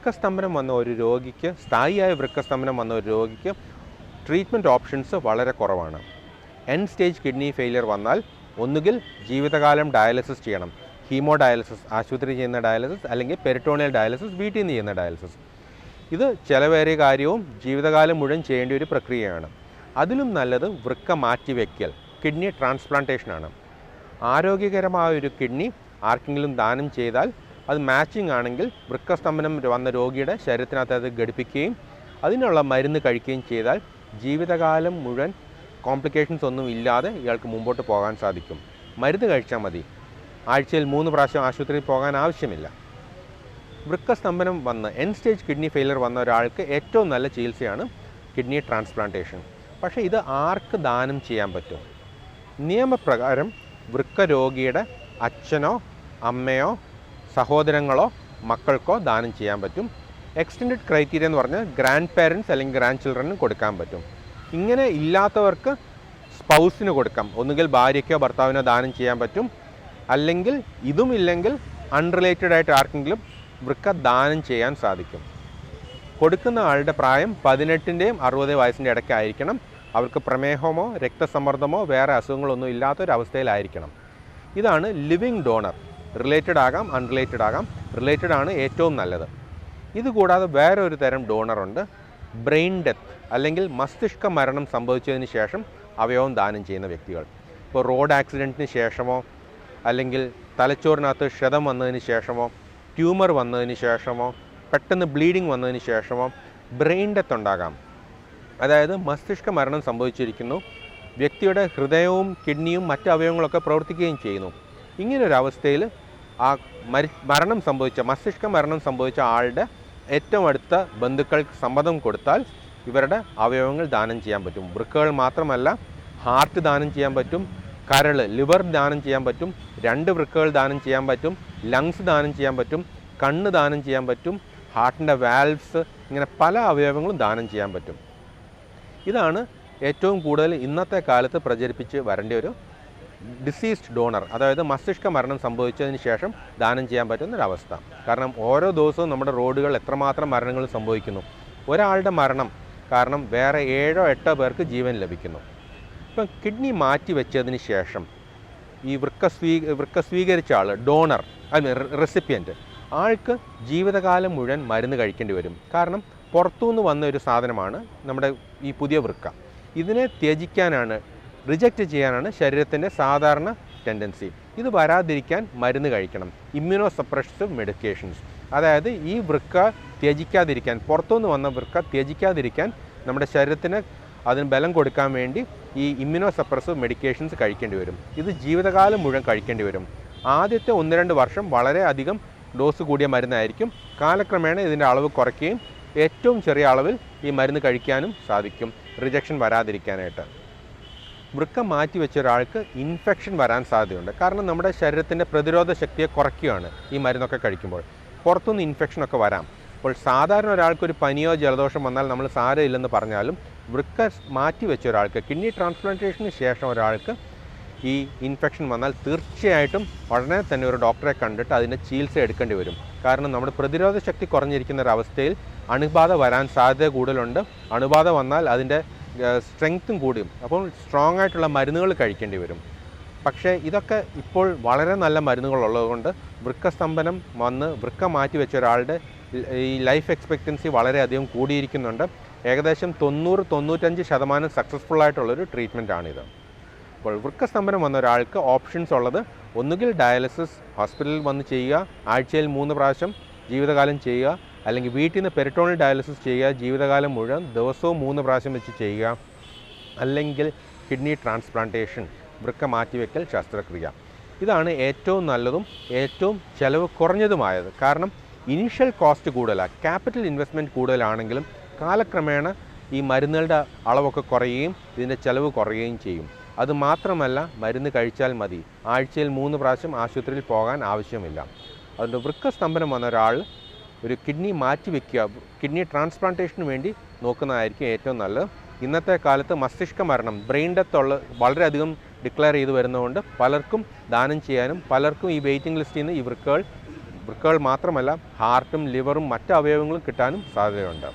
വൃക്കസ്തംഭനം വന്ന ഒരു രോഗിക്ക് സ്ഥായിയായ വൃക്കസ്തംഭനം വന്ന ഒരു രോഗിക്ക് ട്രീറ്റ്മെന്റ് ഓപ്ഷൻസ് വളരെ കുറവാണ്. എൻ സ്റ്റേജ് കിഡ്നി ഫെയിലിയർ വന്നാൽ ഒന്നുകിൽ ജീവിതകാലം ഡയാലിസിസ് ചെയ്യണം. ഹീമോ ഡയാലിസിസ് ആശുപത്രി ചെയ്യുന്ന ഡയാലിസിസ് അല്ലെങ്കിൽ പെരിട്ടോണിയൽ ഡയാലിസിസ് വീട്ടിൽ നിന്ന് ചെയ്യുന്ന ഡയാലിസിസ് ഇത് ചിലവേറിയ കാര്യവും ജീവിതകാലം മുഴുവൻ ചെയ്യേണ്ട ഒരു പ്രക്രിയയാണ്. അതിലും നല്ലത് വൃക്ക മാറ്റിവെക്കൽ കിഡ്നി ട്രാൻസ്പ്ലാന്റേഷനാണ് ആരോഗ്യകരമായ ഒരു കിഡ്നി ആർക്കെങ്കിലും ദാനം ചെയ്താൽ അത് മാച്ചിങ് ആണെങ്കിൽ വൃക്കസ്തംഭനം വന്ന രോഗിയുടെ ശരീരത്തിനകത്ത് അത് ഘടിപ്പിക്കുകയും അതിനുള്ള മരുന്ന് കഴിക്കുകയും ചെയ്താൽ ജീവിതകാലം മുഴുവൻ കോംപ്ലിക്കേഷൻസ് ഒന്നും ഇല്ലാതെ ഇയാൾക്ക് മുമ്പോട്ട് പോകാൻ സാധിക്കും. മരുന്ന് കഴിച്ചാൽ മതി. ആഴ്ചയിൽ മൂന്ന് പ്രാവശ്യം ആശുപത്രിയിൽ പോകാൻ ആവശ്യമില്ല. വൃക്കസ്തംഭനം വന്ന് എൻ സ്റ്റേജ് കിഡ്നി ഫെയിലിയർ വന്ന ഒരാൾക്ക് ഏറ്റവും നല്ല ചികിത്സയാണ് കിഡ്നി ട്രാൻസ്പ്ലാന്റേഷൻ പക്ഷേ ഇത് ആർക്ക് ദാനം ചെയ്യാൻ പറ്റും? നിയമപ്രകാരം വൃക്ക രോഗിയുടെ അച്ഛനോ അമ്മയോ സഹോദരങ്ങളോ മക്കൾക്കോ ദാനം ചെയ്യാൻ പറ്റും. എക്സ്റ്റൻഡ് ക്രൈറ്റീരിയ എന്ന് പറഞ്ഞാൽ ഗ്രാൻഡ് പേരൻസ് അല്ലെങ്കിൽ ഗ്രാൻഡ് ചിൽഡ്രനും കൊടുക്കാൻ പറ്റും. ഇങ്ങനെ ഇല്ലാത്തവർക്ക് സ്പൗസിന് കൊടുക്കാം. ഒന്നുകിൽ ഭാര്യയ്ക്കോ ഭർത്താവിനോ ദാനം ചെയ്യാൻ പറ്റും. അല്ലെങ്കിൽ ഇതുമില്ലെങ്കിൽ അൺറിലേറ്റഡ് ആയിട്ട് ആർക്കെങ്കിലും വൃക്ക ദാനം ചെയ്യാൻ സാധിക്കും. കൊടുക്കുന്ന ആളുടെ പ്രായം പതിനെട്ടിന്റെയും അറുപത് വയസ്സിന്റെ ഇടയ്ക്കായിരിക്കണം അവർക്ക് പ്രമേഹമോ രക്തസമ്മർദ്ദമോ വേറെ അസുഖങ്ങളൊന്നും ഇല്ലാത്തൊരവസ്ഥയിലായിരിക്കണം. ഇതാണ് ലിവിങ് ഡോണർ റിലേറ്റഡ് ആകാം അൺറിലേറ്റഡ് ആകാം. റിലേറ്റഡ് ആണ് ഏറ്റവും നല്ലത്. ഇതുകൂടാതെ വേറെ ഒരു തരം ഡോണറുണ്ട് ബ്രെയിൻ ഡെത്ത് അല്ലെങ്കിൽ മസ്തിഷ്ക മരണം സംഭവിച്ചതിന് ശേഷം അവയവം ദാനം ചെയ്യുന്ന വ്യക്തികൾ. ഇപ്പോൾ റോഡ് ആക്സിഡന്റിന് ശേഷമോ അല്ലെങ്കിൽ തലച്ചോറിനകത്ത് ക്ഷതം വന്നതിന് ശേഷമോ ട്യൂമർ വന്നതിന് ശേഷമോ പെട്ടെന്ന് ബ്ലീഡിങ് വന്നതിന് ശേഷമോ ബ്രെയിൻ ഡെത്ത് ഉണ്ടാകാം. അതായത് മസ്തിഷ്ക മരണം സംഭവിച്ചിരിക്കുന്നു. വ്യക്തിയുടെ ഹൃദയവും കിഡ്നിയും മറ്റ് അവയവങ്ങളൊക്കെ പ്രവർത്തിക്കുകയും ചെയ്യുന്നു. ഇങ്ങനൊരവസ്ഥയിൽ ആ മരി മരണം സംഭവിച്ച മസ്തിഷ്ക മരണം സംഭവിച്ച ആളുടെ ഏറ്റവും അടുത്ത ബന്ധുക്കൾക്ക് സമ്മതം കൊടുത്താൽ ഇവരുടെ അവയവങ്ങൾ ദാനം ചെയ്യാൻ പറ്റും. വൃക്കകൾ മാത്രമല്ല ഹാർട്ട് ദാനം ചെയ്യാൻ പറ്റും കരൾ ലിവർ ദാനം ചെയ്യാൻ പറ്റും രണ്ട് വൃക്കകൾ ദാനം ചെയ്യാൻ പറ്റും ലങ്സ് ദാനം ചെയ്യാൻ പറ്റും കണ്ണ് ദാനം ചെയ്യാൻ പറ്റും ഹാർട്ടിന്റെ വാൽവ്സ് ഇങ്ങനെ പല അവയവങ്ങളും ദാനം ചെയ്യാൻ പറ്റും. ഇതാണ് ഏറ്റവും കൂടുതൽ ഇന്നത്തെ കാലത്ത് പ്രചരിപ്പിച്ച് വരേണ്ട ഒരു ഡിസീസ്ഡ് ഡോണർ അതായത് മസ്തിഷ്ക മരണം സംഭവിച്ചതിന് ശേഷം ദാനം ചെയ്യാൻ പറ്റുന്ന ഒരവസ്ഥ കാരണം ഓരോ ദിവസവും നമ്മുടെ റോഡുകൾ എത്രമാത്രം മരണങ്ങൾ സംഭവിക്കുന്നു. ഒരാളുടെ മരണം കാരണം വേറെ ഏഴോ എട്ടോ പേർക്ക് ജീവൻ ലഭിക്കുന്നു. ഇപ്പം കിഡ്നി മാറ്റി വെച്ചതിന് ശേഷം ഈ വൃക്ക സ്വീ വൃക്ക സ്വീകരിച്ച ആൾ ഡോണർ അല്ല മീൻ റെസിപ്പിയന്റ് ആൾക്ക് ജീവിതകാലം മുഴുവൻ മരുന്ന് കഴിക്കേണ്ടി വരും. കാരണം പുറത്തുനിന്ന് വന്ന ഒരു സാധനമാണ് നമ്മുടെ ഈ പുതിയ വൃക്ക. ഇതിനെ ത്യജിക്കാനാണ് റിജക്റ്റ് ചെയ്യാനാണ് ശരീരത്തിന്റെ സാധാരണ ടെൻഡൻസി ഇത് വരാതിരിക്കാൻ മരുന്ന് കഴിക്കണം. ഇമ്മ്യൂണോ സപ്രസീവ് മെഡിക്കേഷൻസ് അതായത് ഈ വൃക്ക ത്യജിക്കാതിരിക്കാൻ പുറത്തുനിന്ന് വന്ന വൃക്ക ത്യജിക്കാതിരിക്കാൻ നമ്മുടെ ശരീരത്തിന് അതിന് ബലം കൊടുക്കാൻ വേണ്ടി ഈ ഇമ്മ്യൂണോ സപ്രസീവ് മെഡിക്കേഷൻസ് കഴിക്കേണ്ടി വരും. ഇത് ജീവിതകാലം മുഴുവൻ കഴിക്കേണ്ടി വരും. ആദ്യത്തെ ഒന്ന് രണ്ട് വർഷം വളരെയധികം ഡോസ് കൂടിയ മരുന്നായിരിക്കും. കാലക്രമേണ ഇതിന്റെ അളവ് കുറയ്ക്കുകയും ഏറ്റവും ചെറിയ അളവിൽ ഈ മരുന്ന് കഴിക്കാനും സാധിക്കും. റിജക്ഷൻ വരാതിരിക്കാനായിട്ട്. വൃക്ക മാറ്റി വെച്ച ഒരാൾക്ക് ഇൻഫെക്ഷൻ വരാൻ സാധ്യതയുണ്ട്. കാരണം നമ്മുടെ ശരീരത്തിന്റെ പ്രതിരോധ ശക്തിയെ കുറയ്ക്കുകയാണ് ഈ മരുന്നൊക്കെ കഴിക്കുമ്പോൾ. പുറത്തുനിന്ന് ഇൻഫെക്ഷനൊക്കെ വരാം. അപ്പോൾ സാധാരണ ഒരാൾക്ക് ഒരു പനിയോ ജലദോഷം വന്നാൽ നമ്മൾ സാരമില്ലെന്ന് പറഞ്ഞാലും വൃക്ക മാറ്റി വെച്ച ഒരാൾക്ക് കിഡ്നി ട്രാൻസ്പ്ലാന്റേഷന് ശേഷം ഒരാൾക്ക് ഈ ഇൻഫെക്ഷൻ വന്നാൽ തീർച്ചയായിട്ടും ഉടനെ തന്നെ ഒരു ഡോക്ടറെ കണ്ടിട്ട് അതിന്റെ ചികിത്സ എടുക്കേണ്ടി വരും. കാരണം നമ്മുടെ പ്രതിരോധ ശക്തി കുറഞ്ഞിരിക്കുന്ന ഒരു അവസ്ഥയിൽ അണുബാധ വരാൻ സാധ്യത കൂടുതലുണ്ട്. അണുബാധ വന്നാൽ അതിന്റെ സ്ട്രെങ്ത്തും കൂടിയും. അപ്പോൾ സ്ട്രോങ് ആയിട്ടുള്ള മരുന്നുകൾ കഴിക്കേണ്ടി വരും. പക്ഷേ ഇതൊക്കെ ഇപ്പോൾ വളരെ നല്ല മരുന്നുകളുള്ളതുകൊണ്ട് വൃക്കസ്തംഭനം വന്ന് വൃക്ക മാറ്റി വെച്ച ഒരാളുടെ ഈ ലൈഫ് എക്സ്പെക്റ്റൻസി വളരെയധികം കൂടിയിരിക്കുന്നുണ്ട്. ഏകദേശം തൊണ്ണൂറ് തൊണ്ണൂറ്റഞ്ച് ശതമാനം സക്സസ്ഫുൾ ആയിട്ടുള്ളൊരു ട്രീറ്റ്മെന്റ് ആണിത്. അപ്പോൾ വൃക്കസ്തംഭനം വന്ന ഒരാൾക്ക് ഓപ്ഷൻസ് ഉള്ളത് ഒന്നുകിൽ ഡയാലിസിസ് ഹോസ്പിറ്റലിൽ വന്ന് ചെയ്യുക ആഴ്ചയിൽ മൂന്ന് പ്രാവശ്യം ജീവിതകാലം ചെയ്യുക അല്ലെങ്കിൽ വീട്ടിൽ നിന്ന് പെരിട്ടോണൽ ഡയാലിസിസ് ചെയ്യുക ജീവിതകാലം മുഴുവൻ ദിവസവും മൂന്ന് പ്രാവശ്യം വെച്ച് ചെയ്യുക അല്ലെങ്കിൽ കിഡ്നി ട്രാൻസ്പ്ലാന്റേഷൻ വൃക്ക മാറ്റിവെക്കൽ ശസ്ത്രക്രിയ. ഇതാണ് ഏറ്റവും നല്ലതും ഏറ്റവും ചിലവ് കുറഞ്ഞതുമായത്. കാരണം ഇനീഷ്യൽ കോസ്റ്റ് കൂടുതലാണ് ക്യാപിറ്റൽ ഇൻവെസ്റ്റ്മെന്റ് കൂടുതലാണെങ്കിലും കാലക്രമേണ ഈ മരുന്നുകളുടെ അളവൊക്കെ കുറയുകയും ഇതിന്റെ ചിലവ് കുറയുകയും ചെയ്യും. അത് മാത്രമല്ല മരുന്ന് കഴിച്ചാൽ മതി. ആഴ്ചയിൽ മൂന്ന് പ്രാവശ്യം ആശുപത്രിയിൽ പോകാൻ ആവശ്യമില്ല. അതുകൊണ്ട് വൃക്കസ്തംഭനം വന്ന ഒരാൾ ഒരു കിഡ്നി മാറ്റി വയ്ക്കുക കിഡ്നി ട്രാൻസ്പ്ലാന്റേഷന് വേണ്ടി നോക്കുന്നതായിരിക്കും ഏറ്റവും നല്ലത്. ഇന്നത്തെ കാലത്ത് മസ്തിഷ്ക മരണം ബ്രെയിൻ ഡെത്ത് ഉള്ള വളരെയധികം ഡിക്ലെയർ ചെയ്ത് വരുന്നതുകൊണ്ട് പലർക്കും ദാനം ചെയ്യാനും പലർക്കും ഈ വെയിറ്റിംഗ് ലിസ്റ്റിൽ നിന്ന് ഈ വൃക്കകൾ വൃക്കകൾ മാത്രമല്ല ഹാർട്ടും ലിവറും മറ്റ് അവയവങ്ങളും കിട്ടാനും സാധ്യതയുണ്ട്.